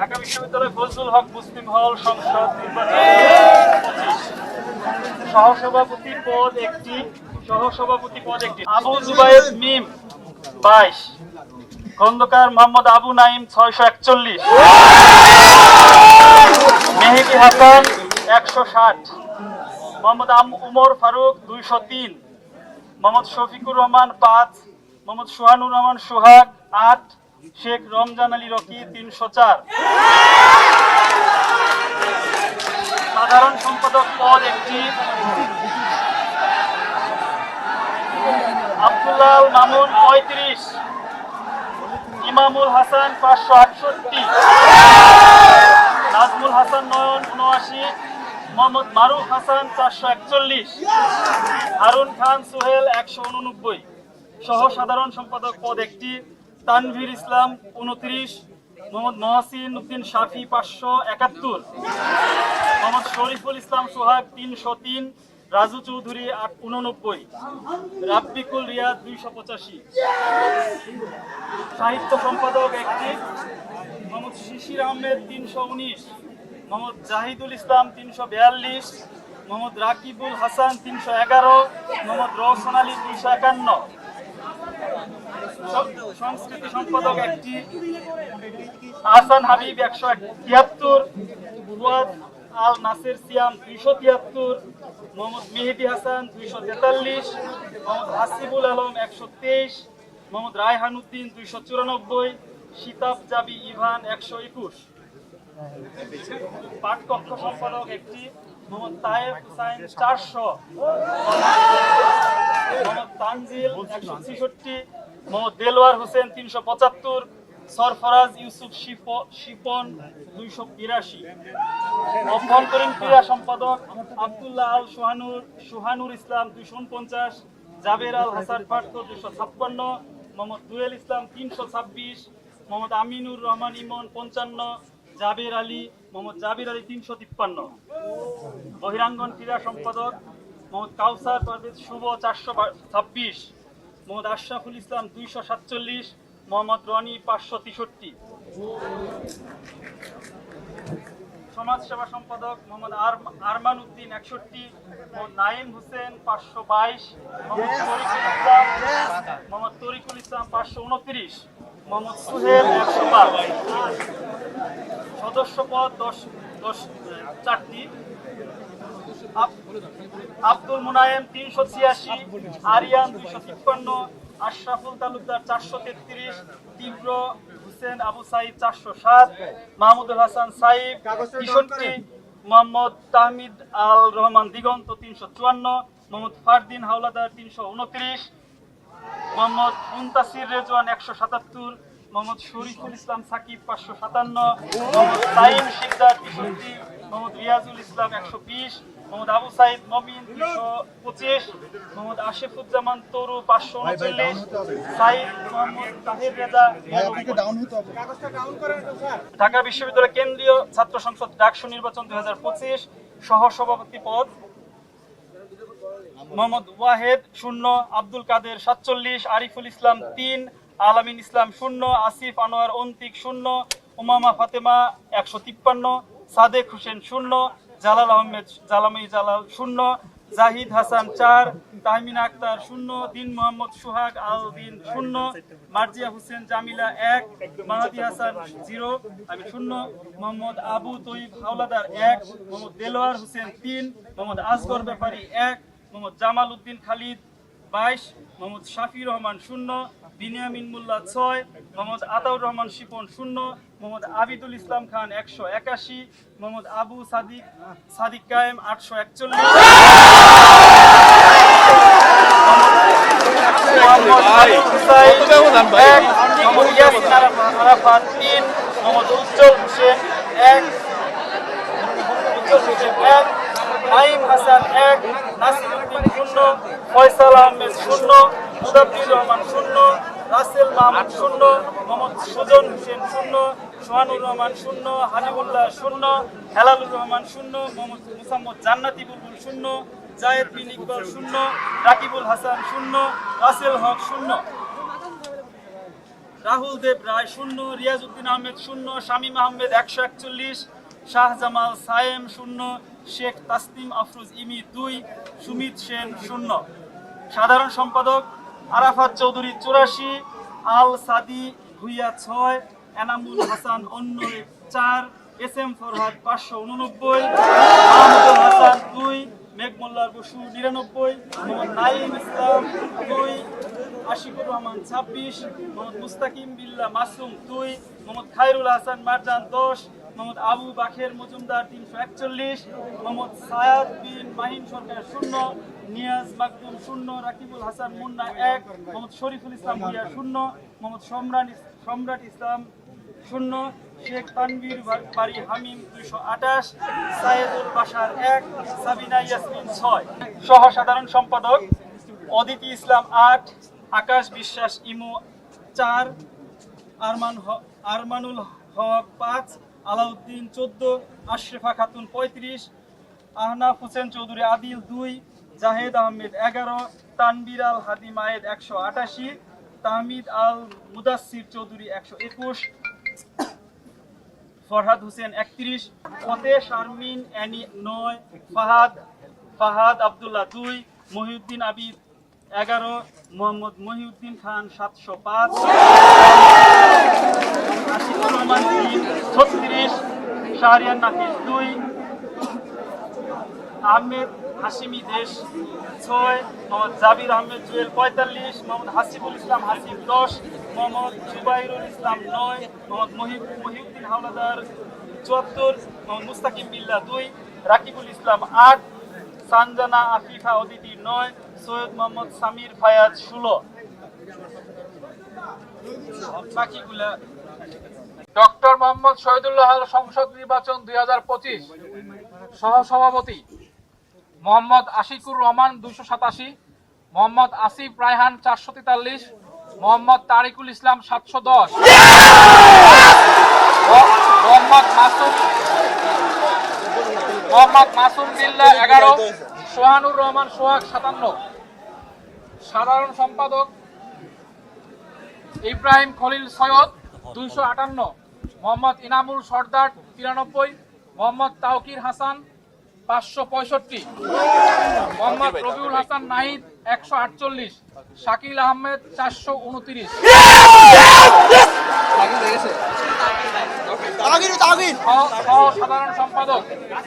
ঢাকা বিশ্ববিদ্যালয় ফজলুল হক মুসলিম হল সংসদ সহসভাপতি পদ একটি, সহসভাপতি পদ একটি। আবু জুবাইর মিম, বাইশ। খন্দকার মোহাম্মদ আবু নাইম, ছয়শো একচল্লিশ। মেহেদি হাসান, একশো ষাট। মোহাম্মদ উমর ফারুক, দুইশো তিন। মোহাম্মদ শফিকুর রহমান পাঁচ। মোহাম্মদ সোহানুর রহমান সোহাগ, আট। শেখ রমজান আলী রকি তিনশো চার। সাধারণ সম্পাদক পদ একটি। আব্দুল্লাহ মামুন পঁয়ত্রিশ। ইমামুল হাসান পাঁচশো আটষট্টি। নাজমুল হাসান নয়ন উনআশি। মোহাম্মদ মারুফ হাসান চারশো একচল্লিশ। হারুন খান সোহেল একশো উননব্বই। সহ সাধারণ সম্পাদক পদ একটি। তানভীর ইসলাম, উনত্রিশ, মোহাম্মদ মহাসিন উদ্দিন শাফি পাঁচশো একাত্তর। মোহাম্মদ শরীফুল ইসলাম সোহাগ তিনশো তিন, রাজু চৌধুরী আট, উননব্বই। রাব্বিকুল রিয়াদ দুইশো পঁচাশি। সাহিত্য সম্পাদক একটি, মোহাম্মদ শিশির আহমেদ তিনশো উনিশ। মোহাম্মদ জাহিদুল ইসলাম তিনশো বিয়াল্লিশ। মোহাম্মদ রাকিবুল হাসান তিনশো এগারো। মোহাম্মদ রওশন আলী দুইশো একান্ন। সংস্কৃতি সম্পাদক একটি আহসান হাবিব একশো তিয়াত্তর আল নাসির সিয়াম দুইশো তিয়াত্তর, মোহাম্মদ মেহেদি হাসান দুইশো তেতাল্লিশ, মোহাম্মদ হাসিবুল আলম একশো তেইশ, মোহাম্মদ রায়হানুদ্দিন দুইশো চুরানব্বই, শীতাব জাবি ইভান একশো একুশ। পাঠকক্ষ সম্পাদক একটি, মোহাম্মদ তায়েব হুসাইন চারশো। মোহাম্মদ তানজিল একশো ছেষট্টি মোহাম্মদ দেলওয়ার হোসেন তিনশো পঁচাত্তর, সরফরাজ ইউসুফ শিপ- শিপন দুইশো বিরাশি। অভ্যন্তরীণ ক্রীড়া সম্পাদক আবদুল্লাহ আল সোহানুর সোহানুর ইসলাম দুইশো উনপঞ্চাশ, জাবের আল হাসান পার্থ দুইশো ছাপ্পান্ন, মোহাম্মদ দুয়েল ইসলাম তিনশো ছাব্বিশ, মোহাম্মদ আমিনুর রহমান ইমন পঞ্চান্ন, জাবের আলী, মোহাম্মদ জাবির আলী তিনশো তিপ্পান্ন। বহিরাঙ্গন ক্রীড়া সম্পাদক মোহাম্মদ কাউসার পারভেজ শুভ চারশো ছাব্বিশ। মোহাম্মদ আশরাফুল ইসলাম দুইশো সাতচল্লিশ মোহাম্মদ রনি পাঁচশো তেষট্টি। সমাজ সেবা সম্পাদক মোহাম্মদ আরমান উদ্দিন একষট্টি নাইম হোসেন পাঁচশো বাইশ মোহাম্মদ তরিকুল ইসলাম মোহাম্মদ তরিকুল ইসলাম পাঁচশো উনত্রিশ মোহাম্মদ সুহেল একশো পাঁচ। সদস্য পদ দশ দশ চারটি। আব্দুল মুনায়েম তিনশো ছিয়াশি, আরিয়ান দুইশো তিপ্পান্ন, আশরাফুল তালুকদার চারশো তেত্রিশ, তীব্র হুসেন আবু সাইদ চারশো সাত, মাহমুদুল হাসান সাইদ তেষট্টি, মোহাম্মদ তাহমিদ আল রহমান দিগন্ত তিনশো চুয়ান্ন, মোহাম্মদ ফারদিন হাওলাদার তিনশো উনত্রিশ, মোহাম্মদ মুন্তাসির রেজওয়ান একশো সাতাত্তর, মোহাম্মদ শরীফুল ইসলাম সাকিব পাঁচশো সাতান্ন, মোহাম্মদ সাইম শিকদার তেষট্টি মোহাম্মদ রিয়াজুল ইসলাম একশো বিশ মোহাম্মদ আবু সাইদ মমিন দুশো পঁচিশ মোহাম্মদ আশিফুজ্জামান তরু পাঁচশো উনচল্লিশ সাইদ মোহাম্মদ তাহির রেজা ঢাকা বিশ্ববিদ্যালয় কেন্দ্রীয় ছাত্র সংসদ ডাকসু নির্বাচন দুই হাজার পঁচিশ সহ সভাপতি পদ মোহাম্মদ ওয়াহেদ শূন্য আব্দুল কাদের সাতচল্লিশ আরিফুল ইসলাম তিন আলামিন ইসলাম শূন্য আসিফ আনোয়ার অন্তিক শূন্য উমামা ফাতেমা একশো তিপ্পান্ন সাদেক হোসেন শূন্য জালাল আহমেদ, জালামি জালাল শূন্য, জাহিদ হাসান চার, তাহমিন আক্তার শূন্য, দিন মোহাম্মদ সোহাগ আল দিন শূন্য, মার্জিয়া হোসেন জামিলা এক, মাহাদি হাসান জিরো, আমি শূন্য, মোহাম্মদ আবু তৈব হাওলাদার এক, মোহাম্মদ দেলোয়ার হোসেন তিন, মোহাম্মদ আসগর ব্যাপারী এক, মোহাম্মদ জামাল উদ্দিন খালিদ বাইশ, মোহাম্মদ শাফি রহমান শূন্য, বিনিয়ামিন মোল্লা ছয়, মোহাম্মদ আতাউর রহমান শিপন শূন্য, মোহাম্মদ আবিদুল ইসলাম খান একশো একাশি, মোহাম্মদ আবু সাদিক সাদিক কায়েম আটশো একচল্লিশ। মোহাম্মদ উজ্জ্বল নাইম হাসান এক নাসির উদ্দিন শূন্য, ফয়সাল আহমেদ শূন্য, মুদাব্বির রহমান শূন্য, রাসেল মাহমুদ শূন্য, মোহাম্মদ সুজন হোসেন শূন্য, সোহানুর রহমান শূন্য হাবিবুল্লাহ শূন্য, হেলালুর রহমান শূন্য, মোহাম্মদ মুসাম্মদ জান্নাতি বুলবুল শূন্য, জায়েদ বিন ইকবাল শূন্য, রাকিবুল হাসান শূন্য, রাসেল হক শূন্য। রাহুল দেব রায় শূন্য, রিয়াজউদ্দিন আহমেদ শূন্য, শামীম আহমেদ একশো একচল্লিশ শাহজামাল সায়েম শূন্য, শেখ তাসনিম আফরোজ ইমি দুই, সুমিত সেন শূন্য। সাধারণ সম্পাদক আরাফাত চৌধুরী চুরাশি, আল সাদি ভুইয়া ছয়, এনামুল হাসান অন্য চার এস এম ফরহাদ পাঁচশো উননব্বই হাসান দুই মেঘমোল্লার বসু নিরানব্বই, মোহাম্মদ নাইম ইসলাম দুই, আশিকুর রহমান ছাব্বিশ, মোহাম্মদ মুস্তাকিম বিল্লা মাসুম দুই, মোহাম্মদ খায়রুল হাসান মারজান দশ মোহাম্মদ আবু বাখের মজুমদার তিনশো একচল্লিশ, মোহাম্মদ সায়াদ বিন মাহিন সরকার শূন্য, নিয়াজ মাকদুম শূন্য, রাকিবুল হাসান মুন্না এক, মোহাম্মদ শরীফুল ইসলাম ভুইয়া শূন্য, মোহাম্মদ সম্রাট সম্রাট ইসলাম শূন্য, শেখ তানভীর বাড়ি হামিম দুইশো আঠাশ সায়েদুল বাসার এক, সাবিনা ইয়াসমিন ছয়। সহ সাধারণ সম্পাদক অদিতি ইসলাম আট, আকাশ বিশ্বাস ইমু চার, আরমান আরমানুল হক পাঁচ আলাউদ্দিন চোদ্দ, আশরেফা খাতুন পঁয়ত্রিশ, আহনাফ হোসেন চৌধুরী আদিল দুই, জাহেদ আহমেদ এগারো, তানবির আল হাদি মায়েদ একশো আটাশি, তাহমিদ আল মুদাসির চৌধুরী একশো একুশ, ফরহাদ হোসেন একত্রিশ ফতে শারমিন অ্যানি নয়, ফাহাদ ফাহাদ আবদুল্লাহ দুই, মহিউদ্দিন আবিদ এগারো, মোহাম্মদ মহিউদ্দিন খান সাতশো পাঁচ। আশিকুর রহমান তিন, ছত্রিশ শাহরিয়ান নাফিস দুই, আহমেদ হাসিমি দেশ ছয়, মোহাম্মদ জাবির আহমেদ জুয়েল পঁয়তাল্লিশ, মোহাম্মদ হাসিবুল ইসলাম হাসিব দশ, মোহাম্মদ জুবাইরুল ইসলাম নয়, মোহাম্মদ মহিব মহিউদ্দিন হাওলাদার চুয়াত্তর, মোহাম্মদ মুস্তাকিম বিল্লা দুই, রাকিবুল ইসলাম আট সানজানা আফিফা অদিতি নয়, সৈয়দ মোহাম্মদ সামির ফায়াজ ষোলো। ডক্টর মোহাম্মদ শহীদুল্লাহ সংসদ নির্বাচন দুই হাজার পঁচিশ। সহসভাপতি মোহাম্মদ আশিকুর রহমান দুশো সাতাশি, মোহাম্মদ আসিফ রায়হান চারশো তেতাল্লিশ, মোহাম্মদ তারিকুল ইসলাম সাতশো দশ। মোহাম্মদ মাসুম মোহাম্মদ মাসুম বিল্লা এগারো সোহানুর রহমান সোহাগ সাতান্ন। সাধারণ সম্পাদক ইব্রাহিম খলিল সৈয়দ দুইশো আটান্ন মোহাম্মদ ইনামুল সর্দার তিরানব্বই মোহাম্মদ তাওকির হাসান পাঁচশো পঁয়ষট্টি মোহাম্মদ রবিউল হাসান নাহিদ একশো আটচল্লিশ শাকিল আহমেদ চারশো উনত্রিশ। তাগির তাগির সাধারণ সম্পাদক।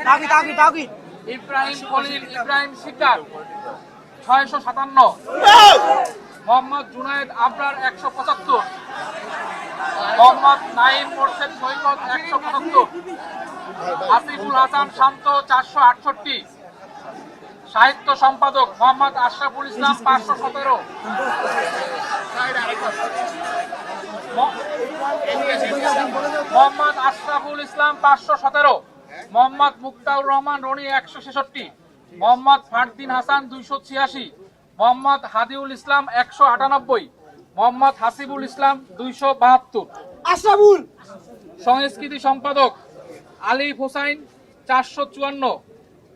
তাগির তাগির তাগির ইব্রাহিম খলিল ইব্রাহিম শিকার ছয়শো সাতান্ন। মোহাম্মদ জুনায়েদ আবরার একশো পঁচাত্তর। মোহাম্মদ নাইম মোর্শেদ সৈকত একশো পঁচাত্তর। আসিফুল হাসান শান্ত চারশো আটষট্টি। সাহিত্য সম্পাদক মোহাম্মদ আশরাফুল ইসলাম পাঁচশো সতেরো। মোহাম্মদ আশরাফুল ইসলাম পাঁচশো সতেরো। মোহাম্মদ মুক্তাউর রহমান রনি একশো ছেষট্টি। মোহাম্মদ ফারদিন হাসান দুইশো ছিয়াশি। মোহাম্মদ হাদিউল ইসলাম একশো আটানব্বই। মোহাম্মদ হাসিবুল ইসলাম দুইশো বাহাত্তর। আশরাফুল! সংস্কৃতি সম্পাদক আলিফ হোসাইন চারশো চুয়ান্ন।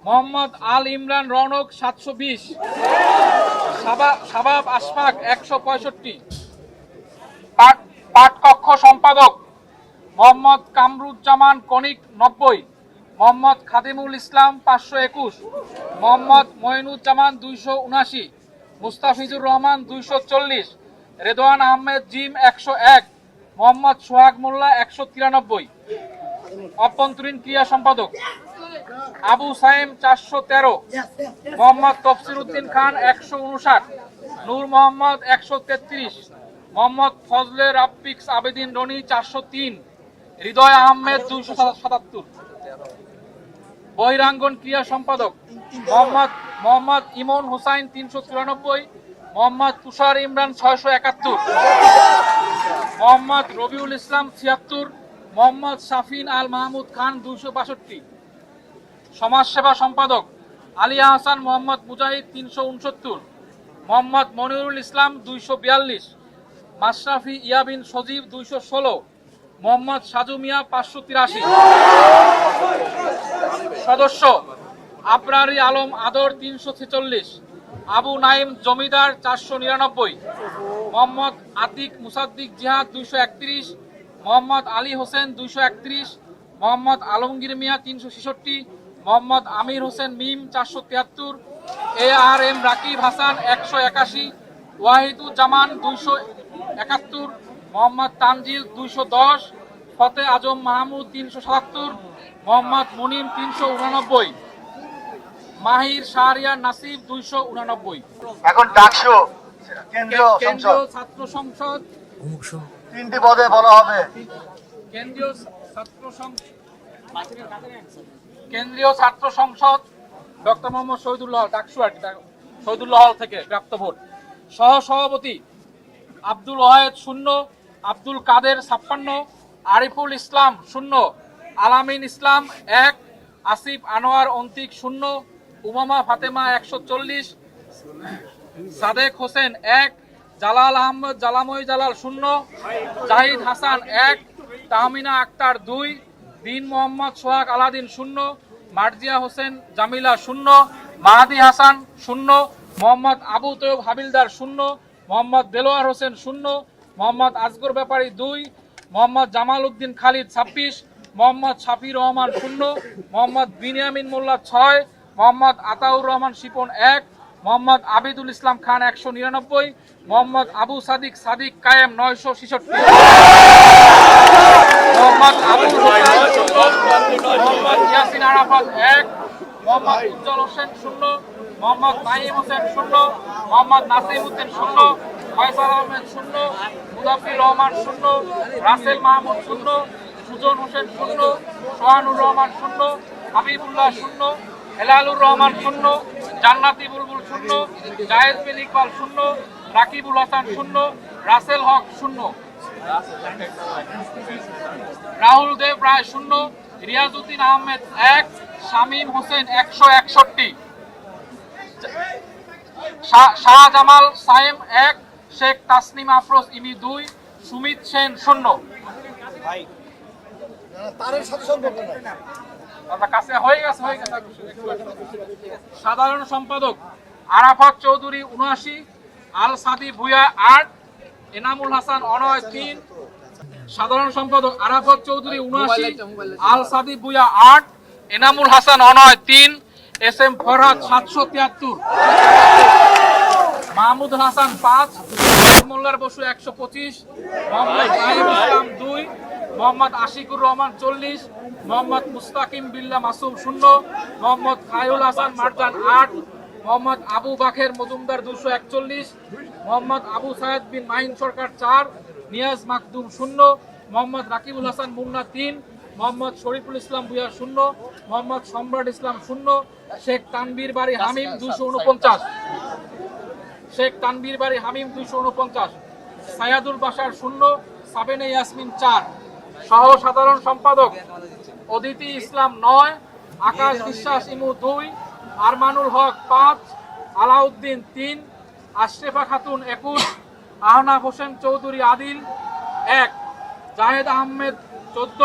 মোহাম্মদ আল ইমরান রনক সাতশো বিশ। শাবাব আশফাক একশো পঁয়ষট্টি। পাঠ পাঠকক্ষ সম্পাদক মোহাম্মদ কামরুজ্জামান কনিক নব্বই, মোহাম্মদ খাদিমুল ইসলাম পাঁচশো একুশ, মোহাম্মদ মঈনুজ্জামান দুইশো উনাশি, মুস্তাফিজুর রহমান দুইশো চল্লিশ, রেদওয়ান আহমেদ জিম একশো এক, মোহাম্মদ সোহাগ মোল্লা একশো তিরানব্বই। অভ্যন্তরীণ ক্রিয়া সম্পাদক আবু সাইম চারশো তেরো, মোহাম্মদ তফসির উদ্দিন খান একশো উনষাট, নূর মোহাম্মদ একশো তেত্রিশ মোহাম্মদ ফজলে রাব্বিক্স আবেদিন রনি চারশো তিন, হৃদয় আহমেদ দুইশো সাতাত্তর। বহিরাঙ্গন ক্রিয়া সম্পাদক মোহাম্মদ মোহাম্মদ ইমন হুসাইন তিনশো চুরানব্বই, মোহাম্মদ তুষার ইমরান ছয়শো একাত্তর। মোহাম্মদ রবিউল ইসলাম ছিয়াত্তর, মোহাম্মদ শাফিন আল মাহমুদ খান দুইশো বাষট্টি। সমাজসেবা সম্পাদক আলিয়া হাসান মোহাম্মদ মুজাহিদ তিনশো উনসত্তর, মোহাম্মদ মনিরুল ইসলাম দুইশো বিয়াল্লিশ। মাশরাফি ইয়াবিন সজীব দুইশো ষোলো, মোহাম্মদ সাজু মিয়া পাঁচশো তিরাশি। সদস্য, আবরারি আলম আদর তিনশো ছেচল্লিশ, আবু নাইম জমিদার চারশো নিরানব্বই, মোহাম্মদ আতিক মুসাদ্দিক জিহাদ দুইশো একত্রিশ, মোহাম্মদ আলী হোসেন দুইশো একত্রিশ, মোহাম্মদ আলমগীর মিয়া তিনশো ছেষট্টি, মোহাম্মদ আমির হোসেন মিম চারশো তিয়াত্তর, A R M Rakib Hasan একশো একাশি, ওয়াহিদুজ্জামান দুইশো একাত্তর মোহাম্মদ তানজিল দুইশো দশ ফতে আজম মাহমুদ তিনশো সাতাত্তর মোহাম্মদ মুনিম তিনশো উনানব্বই মাহির শাহরিয়ার নাসিব দুইশো উনানব্বই। এখন ডাকসু কেন্দ্রীয় ছাত্র সংসদ। তিনটি পদে বলা হবে। কেন্দ্রীয় ছাত্র সংসদ কেন্দ্রীয় ছাত্র সংসদ ডক্টর মোহাম্মদ শহীদুল্লাহ ডাকসু আর কি, শহীদুল্লাহ হল থেকে প্রাপ্ত ভোট। সহ সভাপতি আব্দুল ওয়াহেদ শূন্য, আব্দুল কাদের ছাপ্পান্ন, আরিফুল ইসলাম শূন্য, আলামিন ইসলাম এক, আসিফ আনোয়ার অন্তিক শূন্য, উমামা ফাতেমা একশো চল্লিশ, সাদেক হোসেন এক, জালাল আহমদ জালামই জালাল শূন্য, জাহিদ হাসান এক, তাহমিনা আক্তার দুই, দিন মোহাম্মদ সোহাগ আলাদিন শূন্য, মার্জিয়া হোসেন জামিলা শূন্য, মাহাদি হাসান শূন্য, মোহাম্মদ আবু তৈব হাবিলদার শূন্য মোহাম্মদ দেলোয়ার হোসেন শূন্য, মোহাম্মদ আজগর ব্যাপারী দুই, মোহাম্মদ জামাল উদ্দিন খালিদ ছাব্বিশ, মোহাম্মদ শাফি রহমান শূন্য, মোহাম্মদ বিনিয়ামিন মোল্লা ছয়, মোহাম্মদ আতাউর রহমান শিপন এক, মোহাম্মদ আবিদুল ইসলাম খান একশো নিরানব্বই, মোহাম্মদ আবু সাদিক সাদিক কায়েম নয়শো ছেষট্টি। মোহাম্মদ আবু মোহাম্মদ ইয়াসিন আরাফাত এক, মোহাম্মদ উজ্জ্বল হোসেন শূন্য মোহাম্মদ নাইম হোসেন শূন্য, মোহাম্মদ নাসিম হোসেন শূন্য, ফয়সাল আহমেদ শূন্য মুদাফির রহমান শূন্য, রাসেল মাহমুদ শূন্য, সুজন হোসেন শূন্য, সোহানুর রহমান শূন্য, হাবিবুল্লাহ শূন্য, হেলালুর রহমান শূন্য, জান্নাতি বুলবুল শূন্য, জায়েদ বিন ইকবাল শূন্য, রাকিবুল হাসান শূন্য, রাসেল হক শূন্য। রাহুল দেব রায় শূন্য, রিয়াজউদ্দিন আহমেদ এক, শামীম হোসেন একশো একষট্টি। শাহজামাল সাইম এক শেখ তাসনিম আফরোজ ইমি দুই সুমিত সেন শূন্য। আপনার কাছে হয়ে গেছে হয়ে গেছে। সাধারণ সম্পাদক আরাফাত চৌধুরী উনআশি আল সাদি ভুয়া আট এনামুল হাসান অনয় তিন। সাধারণ সম্পাদক আরাফত চৌধুরী উনআশি আল সাদি ভুয়া আট এনামুল হাসান অনয় তিন। এস এম ফরহাদ সাতশো তিয়াত্তর। মাহমুদ হাসান পাঁচ। মোল্লার বসু একশো পঁচিশ। মোহাম্মদ নাহিম ইসলাম দুই। মোহাম্মদ আশিকুর রহমান চল্লিশ। মোহাম্মদ মুস্তাকিম বিল্লা মাসুম শূন্য। মোহাম্মদ খায়ুল হাসান মারজান আট। মোহাম্মদ আবু বাখের মজুমদার দুশো একচল্লিশ। মোহাম্মদ আবু সায়েদ বিন মাহিন সরকার চার। নিয়াজ মাকদুম শূন্য। মোহাম্মদ রাকিবুল হাসান মুন্না তিন। মোহাম্মদ শরীফুল ইসলাম ভুয়া শূন্য, মোহাম্মদ সম্রাট ইসলাম শূন্য, শেখ তানবীর বাড়ি হামিম দুশো উনপঞ্চাশ। শেখ তানবীর বাড়ি হামিম দুইশো উনপঞ্চাশ সায়াদুল বাসার শূন্য, সাবেনে ইয়াসমিন চার। সহ সাধারণ সম্পাদক অদিতি ইসলাম নয়, আকাশ বিশ্বাস ইমু দুই, আরমানুল হক পাঁচ, আলাউদ্দিন তিন, আশরেফা খাতুন একুশ, আহনাফ হোসেন চৌধুরী আদিল এক, জাহেদ আহমেদ চোদ্দ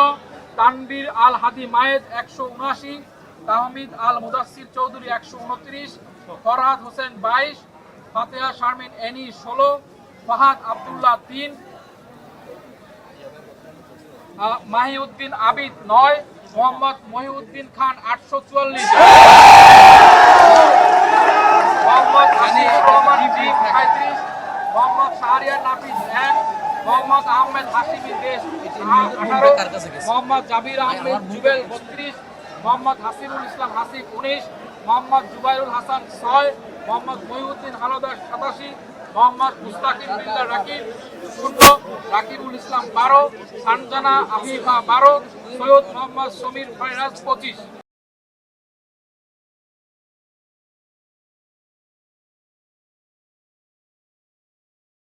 তানবীর আল হাদি মায়েদ একশো উনআশি, তাহমিদ আল মুদাসির চৌধুরী একশো উনত্রিশ, ফরহাদ হোসেন বাইশ, ফাতেহা শারমিন এনি ষোলো, ফাহাদ আবদুল্লাহ তিন মাহিউদ্দিন আবিদ নয়, মোহাম্মদ মহিউদ্দিন খান আটশো চুয়াল্লিশ। মোহাম্মদ হানিফুর রহমান মোহাম্মদ শাহরিয়ার নাফিস এক মোহাম্মদ আহমেদ হাসিমি দেশ। আঠারো, মোহাম্মদ জাবির আহমেদ জুবেল বত্রিশ, মোহাম্মদ হাসিবুল ইসলাম হাসিব উনিশ, মোহাম্মদ জুবাইরুল হাসান ছয়, মোহাম্মদ মহিউদ্দিন হালদার সাতাশি, মোহাম্মদ মুস্তাকিম বিল্লাহ রাকিব শূন্য, রাকিবুল ইসলাম বারো, সানজানা আফিফা বারো, সৈয়দ মোহাম্মদ সমীর ফয়রাজ পঁচিশ।